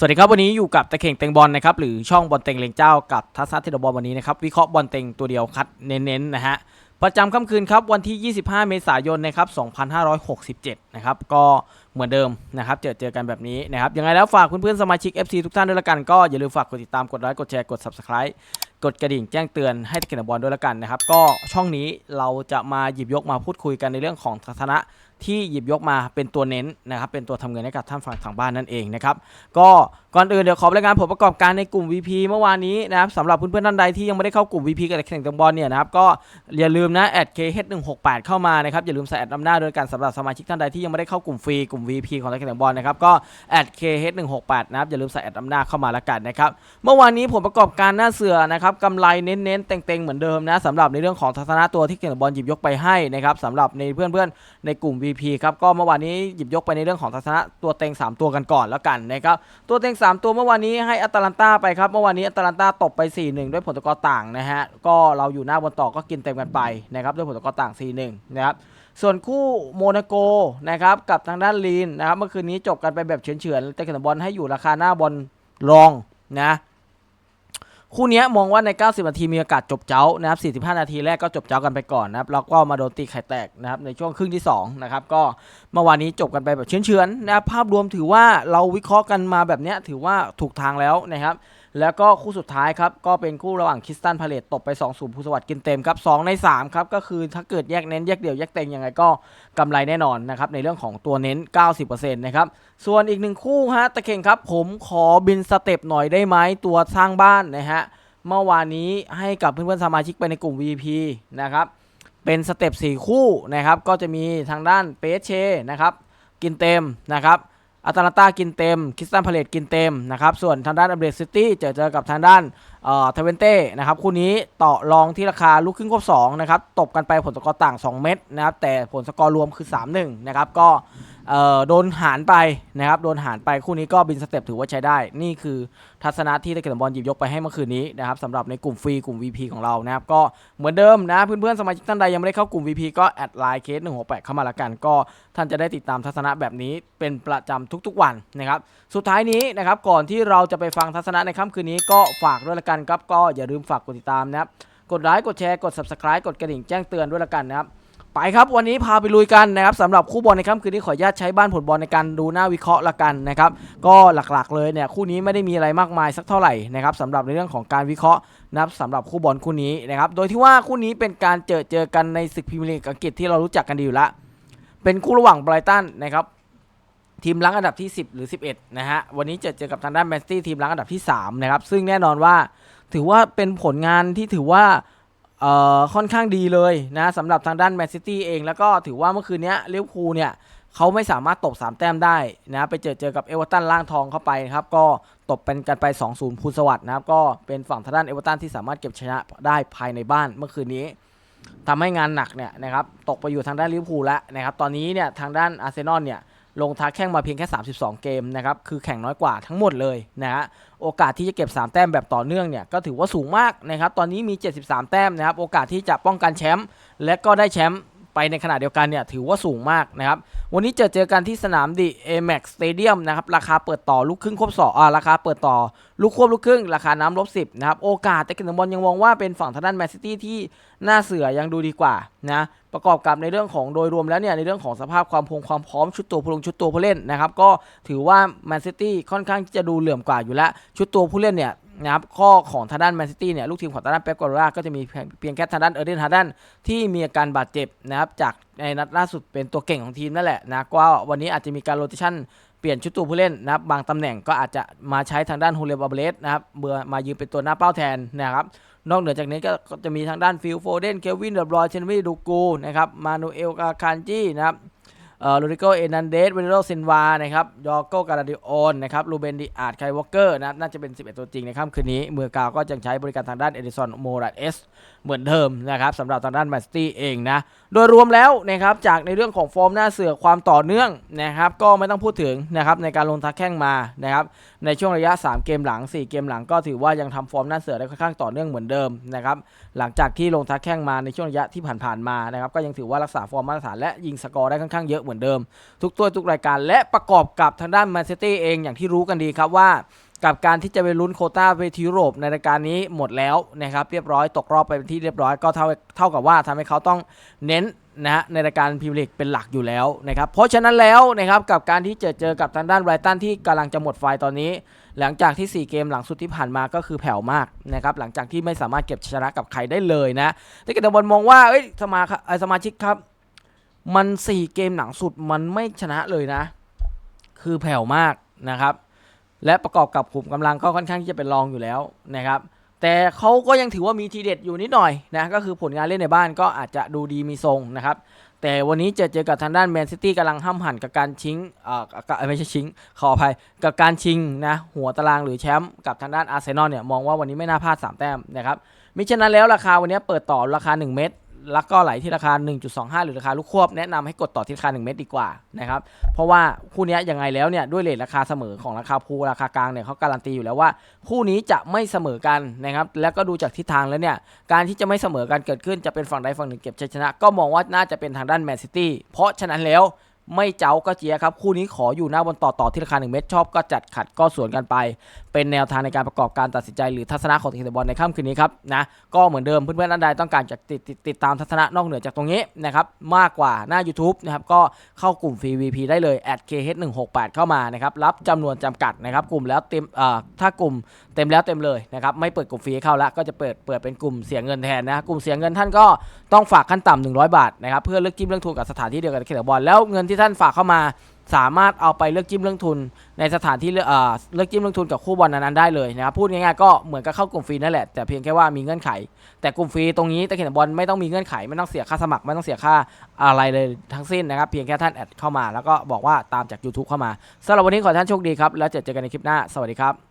สวัสดีครับวันนี้อยู่กับตะเข่งเต็งบอลนะครับหรือช่องบอลเต็งเลงเจ้ากับทัศน์ธิดบอลวันนี้นะครับวิเคราะห์บอลเต็งตัวเดียวคัดเน้นๆนะฮะประจำค่ำคืนครับวันที่ 25 เมษายนนะครับ 2567 นะครับก็เหมือนเดิมนะครับ เจอเจอกันแบบนี้นะครับยังไงแล้วฝากเพื่อนๆสมาชิก FC ทุกท่านด้วยละกันก็อย่าลืมฝากกดติดตามกดไลค์กดแชร์กด Subscribe กดกระดิ่งแจ้งเตือนให้ตะเข่งเต็งบอลด้วยละกันนะครับ ก็ช่องนี้เราจะมาหยิบยกมาพูดคุยกันในเรื่องของทัศนะที่หยิบยกมาเป็นตัวเน้นนะครับ เป็นตัวทำเงินให้กับท่านฝั่งทางบ้านนั่นเองนะครับ ก็ก่อนอื่นเดี๋ยวขอรายงานผลประกอบการในกลุ่ม VP เมื่อวานนี้นะครับสำหรับเพื่อนๆท่านใดที่ยังไม่ได้เข้ากลุ่ม VP กับแข่งตังบอลเนี่ยนะครับก็อย่าลืมนะแอด KH168 เข้ามานะครับอย่าลืมใส่แอดนำหน้าด้วยกันสำหรับสมาชิกท่านใดที่ยังไม่ได้เข้ากลุ่มฟรีกลุ่ม VP ของแข่งบอลนะครับก็แอด KH168 นะครับอย่าลืมใส่แอดนำน้าเข้ามาล้วกันนะครับเมื่อวานนี้ผลประกอบการหน้าเสือนะครับกำไรเน้นๆเต็งๆเหมือนเดิมนะสำหรับในเรื่องของทัศนะตัวที่แข่งตังบอลหยิบยกไปให้นะครับสำหรับในเพื่อนๆในกลุ่ม VP ครับก็เมื่อวานนี้หยิบยกไปในเรื่องของทัศนะตัวเต็งสามตัวกันก่อนแล้วกันนะครับตัวเต็ง 3 ตัวเมื่อวานนี้ให้อัตแลนตาไปครับเมื่อวานนี้อัตแลนตาตบไป 4-1 ด้วยผลตะกอร์ต่างนะฮะก็เราอยู่หน้าบนต่อก็กินเต็มกันไปนะครับด้วยผลตะกอร์ต่าง 4-1 นะครับ ส่วนคู่โมนาโกนะครับกับทางด้านลีนนะครับเมื่อคืนนี้จบกันไปแบบเฉือนๆแต่ขนบอลให้อยู่ราคาหน้าบอลรองนะคู่นี้มองว่าใน 90 นาทีมีโอกาสจบเจ้านะครับ 45 นาทีแรกก็จบเจ้ากันไปก่อนนะครับแล้วก็มาโดนตีไข่แตกนะครับในช่วงครึ่งที่สองนะครับก็เมื่อวานนี้จบกันไปแบบเฉือนๆนะครับภาพรวมถือว่าเราวิเคราะห์กันมาแบบนี้ถือว่าถูกทางแล้วนะครับ แล้วก็คู่สุดท้ายครับ ก็เป็นคู่ระหว่างคริสตันพาเลตตบไป2 0ภูสวัสดิ์กินเต็มครับ2ใน 3 ครับ ก็คือถ้าเกิดแยกเน้น แยกเดี่ยว แยกเต็งยังไงก็กำไรแน่นอนนะครับ ในเรื่องของตัวเน้น 90%นะครับ ส่วนอีกหนึ่งคู่ฮะตะเข่งครับ ผมขอบินสเต็ปหน่อยได้ไหมตัวสร้างบ้านนะฮะเมื่อวานนี้ให้กับเพื่อนๆสมาชิกไปในกลุ่ม VP นะครับเป็นสเต็ป4คู่นะครับก็จะมีทางด้านเปเชนะครับกินเต็มนะครับ อัตแลนตากินเต็มคริสตันพาเลตกินเต็มนะครับส่วนทางด้านอัเบรซิตี้เจอเจอกับทางด้านเอ่อทเวนเต้นะครับคู่นี้ต่อรองที่ราคาลูกครึ่งครบ2นะครับตบกันไปผลสกอร์ต่าง 2 เม็ดนะครับแต่ผลสกอร์รวมคือ 3-1นะครับก็ โดนหารไปนะครับโดนหารไปคู่นี้ก็บินสเต็ปถือว่าใช้ได้ นี่คือทัศนะที่ตะเกียบบอลหยิบยกไปให้เมื่อคืนนี้นะครับสำหรับในกลุ่มฟรีกลุ่ม VP ของเรานะครับก็เหมือนเดิมนะเพื่อนๆสมาชิกท่านใดยังไม่ได้เข้ากลุ่ม VP ก็แอดไลน์เคส168เข้ามาละกันก็ท่านจะได้ติดตามทัศนะแบบนี้เป็นประจำทุกๆวันนะครับสุดท้ายนี้นะครับก่อนที่เราจะไปฟังทัศนะในค่ำคืนนี้ก็ฝากด้วยละกันครับก็อย่าลืมฝากกดติดตามนะครับกดไลค์กดแชร์กด subscribe กดกระดิ่งแจ้งเตือนด้วยละกันนะครับ ไปครับวันนี้พาไปลุยกันนะครับสำหรับคู่บอลในค่ำคืนนี้ขออนุญาตใช้บ้านผลบอลในการดูหน้าวิเคราะห์ละกันนะครับก็หลักๆเลยเนี่ยคู่นี้ไม่ได้มีอะไรมากมายสักเท่าไหร่นะครับสำหรับในเรื่องของการวิเคราะห์นะครับสำหรับคู่บอลคู่นี้นะครับโดยที่ว่าคู่นี้เป็นการเจอเจอกันในศึกพรีเมียร์ลีกอังกฤษที่เรารู้จักกันดีอยู่แล้วเป็นคู่ระหว่างไบรตันนะครับทีมล้างอันดับที่ 10 หรือ 11 นะฮะ วันนี้เจอเจอกับทางด้านแมนซิตี้ทีมล้างอันดับที่ 3 นะครับ ซึ่งแน่นอนว่าถือว่าเป็นผลงานที่ถือว่า เอ่อค่อนข้างดีเลยนะสำหรับทางด้านแมนซิตี้เอง แล้วก็ถือว่าเมื่อคืนนี้ลิเวอร์พูลเนี่ยเขาไม่สามารถตบ 3 แต้มได้นะไปเจอเจอกับเอเวอร์ตันล่างทองเข้าไปนะครับก็ตบเป็นกันไป 2-0พูลสวัสด์นะครับก็เป็นฝั่งทางด้านเอเวอร์ตันที่สามารถเก็บชนะได้ภายในบ้านเมื่อคืนนี้ทำให้งานหนักเนี่ยนะครับตกไปอยู่ทางด้านลิเวอร์พูลแล้วนะครับตอนนี้เนี่ยทางด้านอาร์เซนอลเนี่ย ลงท้าแข่งมาเพียงแค่ 32 เกมนะครับ คือแข่งน้อยกว่าทั้งหมดเลยนะฮะ โอกาสที่จะเก็บ 3 แต้มแบบต่อเนื่องเนี่ยก็ถือว่าสูงมากนะครับ ตอนนี้มี 73 แต้มนะครับ โอกาสที่จะป้องกันแชมป์และก็ได้แชมป์ ไปในขณะเดียวกันเนี่ยถือว่าสูงมากนะครับ วันนี้เจอเจอกันที่สนามดิเอแม็กสเตเดียมนะครับ ราคาเปิดต่อลูกครึ่งครบสองอ่าราคาเปิดต่อลูกควบลูกครึ่ง ราคาน้ำลบสิบนะครับ โอกาสแต่กินบอลยังมองว่าเป็นฝั่งทางด้านแมนซิตี้ที่น้าเสือยังดูดีกว่านะประกอบกับในเรื่องของโดยรวมแล้วเนี่ยในเรื่องของสภาพความพงความพร้อมชุดตัวผู้ลงชุดตัวผู้เล่นนะครับก็ถือว่าแมนซิตี้ค่อนข้างที่จะดูเหลื่อมกว่าอยู่แล้วชุดตัวผู้เล่นเนี่ย นะครับข้อของทางด้านแมนซิตี้เนี่ยลูกทีมของทางด้านเป๊ปกวาร์ดิโอลาก็จะมีเพียงเพียงแค่ทางด้านเออร์เดนฮาร์ดันที่มีอาการบาดเจ็บนะครับจากในนัดล่าสุดเป็นตัวเก่งของทีมนั่นแหละนะก็วันนี้อาจจะมีการโรเตชันเปลี่ยนชุดตัวผู้เล่นนะครับบางตำแหน่งก็อาจจะมาใช้ทางด้านฮูเลบาเบเลสนะครับเบื่อมายืนเป็นตัวหน้าเป้าแทนนะครับนอกเหนือจากนี้ก็จะมีทางด้านฟิลโฟเดนเควินเดบรอยเชนวีดูกูนะครับมานูเอลกาคานจีนะครับ โรดิโกเอนันเดสเวเนโรซินวานะครับยอโกการาดิโอนนะครับลูเบนดิอาร์ดไควอเกอร์นะน่าจะเป็น 11 ตัวจริงในค่ำคืนนี้ เมือกาวก็ยังใช้บริการทางด้านเอดิสันโมราเอสเหมือนเดิมนะครับสำหรับทางด้านแมนสตี้เองนะโดยรวมแล้วนะครับจากในเรื่องของฟอร์มหน้าเสือความต่อเนื่องนะครับก็ไม่ต้องพูดถึงนะครับในการลงทักแข้งมานะครับในช่วงระยะ 3 เกมหลัง 4 เกมหลังก็ถือว่ายังทำฟอร์มหน้าเสือได้ค่อนข้างต่อเนื่องเหมือนเดิมนะครับหลังจากที่ลงทักแข้งมาในช่วงระยะที่ผ่านๆมานะครับก็ยังถือว่ารักษาฟอร์มมาตรฐานและยิงสกอร์ได้ค่อนข้างเยอะเหมือนเดิม ทุกตัวทุกรายการ และประกอบกับทางด้านแมนเชสเตอร์เองอย่างที่รู้กันดีครับว่า กับการที่จะไปลุ้นโคต้าไปทียุโรปในรายการนี้หมดแล้วนะครับเรียบร้อยตกรอบไปเป็นที่เรียบร้อยก็เท่าเท่ากับว่าทำให้เขาต้องเน้นนะฮะในรายการพรีเมียร์ลีกเป็นหลักอยู่แล้วนะครับเพราะฉะนั้นแล้วนะครับกับการที่เจอเจอกับทางด้านไรตันที่กำลังจะหมดไฟตอนนี้ หลังจากที่ 4 เกมหลังสุดที่ผ่านมาก็คือแผ่วมากนะครับหลังจากที่ไม่สามารถเก็บชนะกับใครได้เลยนะแต่กิตบอลมองว่าเอ้ยสมาสมาชิกครับ มัน 4 เกมหลังสุดมันไม่ชนะเลยนะ คือแผ่วมากนะครับ และประกอบกับขุมกำลังก็ค่อนข้างที่จะเป็นรองอยู่แล้วนะครับแต่เขาก็ยังถือว่ามีทีเด็ดอยู่นิดหน่อยนะก็คือผลงานเล่นในบ้านก็อาจจะดูดีมีทรงนะครับ แต่วันนี้จอเจอกับทางด้านแมนซิตี้กำลังห้ามหันกับการชิงเอ่อไม่ใช่ชิงขออภัยกับการชิงนะหัวตารางหรือแชมป์กับทางด้านอาร์เซนอลเนี่ยมองว่าวันนี้ไม่น่าพลาด 3 แต้มนะครับมิฉะนั้นแล้วราคาวันนี้เปิดต่อราคา 1 เม็ด แล้วก็ไหลที่ราคา 1.25 หรือราคาลูกควบแนะนำให้กดต่อที่ราคา 1 เม็ดดีกว่านะครับเพราะว่าคู่นี้ยยังไงแล้วเนี่ยด้วยเลทราคาเสมอของราคาพูราคากลางเนี่ยเขาการันตีอยู่แล้วว่า คู่นี้จะไม่เสมอกันนะครับแล้วก็ดูจากทิศทางแล้วเนี่ยการที่จะไม่เสมอกันเกิดขึ้นจะเป็นฝั่งใดฝั่งหนึ่งเก็บชัยชนะ ก็มองว่าน่าจะเป็นทางด้านแมนซิตี้เพราะฉะนั้นแล้ว ไม่เจ้าก็เจียครับ คู่นี้ขออยู่หน้าบนต่อต่อที่ราคา1เม็ดชอบก็จัดขัดก็สวนกันไป เป็นแนวทางในการประกอบการตัดสินใจหรือทัศนะของทีมบอลในค่ำคืนนี้ครับนะก็เหมือนเดิมเพื่อนๆท่านใดต้องการจะติดติดติดตามทัศนะนอกเหนือจากตรงนี้นะครับมากกว่าหน้า YouTube นะครับก็เข้ากลุ่มฟรี VP ได้เลย @kh168 เข้ามานะครับรับจำนวนจำกัดนะครับกลุ่มแล้วเต็มเอ่อถ้ากลุ่มเต็มแล้วเต็มเลยนะครับไม่เปิดกลุ่มฟรีเข้าแล้วก็จะเปิดเปิดเป็นกลุ่มเสียเงินแทนนะกลุ่มเสียเงินท่านก็ต้องฝากขั้นต่ำ100 บาทนะครับเพื่อเลือกจิ้มเรื่องทุนกับสถานที่เดียวกันกับเขตบอลแล้วเงินที่ท่านฝากเข้ามา สามารถเอาไปเลือกจิ้มเรื่องทุน ในสถานที่เลือกเอ่อเลือกจิ้มเรื่องทุนกับคู่บอลนั้นๆได้เลยนะครับพูดง่ายๆก็เหมือนกับเข้ากลุ่มฟรีนั่นแหละแต่เพียงแค่ว่ามีเงื่อนไข แต่กลุ่มฟรีตรงนี้ตะเขียนบอลไม่ต้องมีเงื่อนไขไม่ต้องเสียค่าสมัครไม่ต้องเสียค่าอะไรเลยทั้งสิ้นนะครับเพียงแค่ท่านแอดเข้ามา แล้วก็บอกว่าตามจาก YouTube เข้ามาสำหรับวันนี้ขอให้ท่านโชคดีครับแล้วเจอเจอกันในคลิปหน้าสวัสดีครับ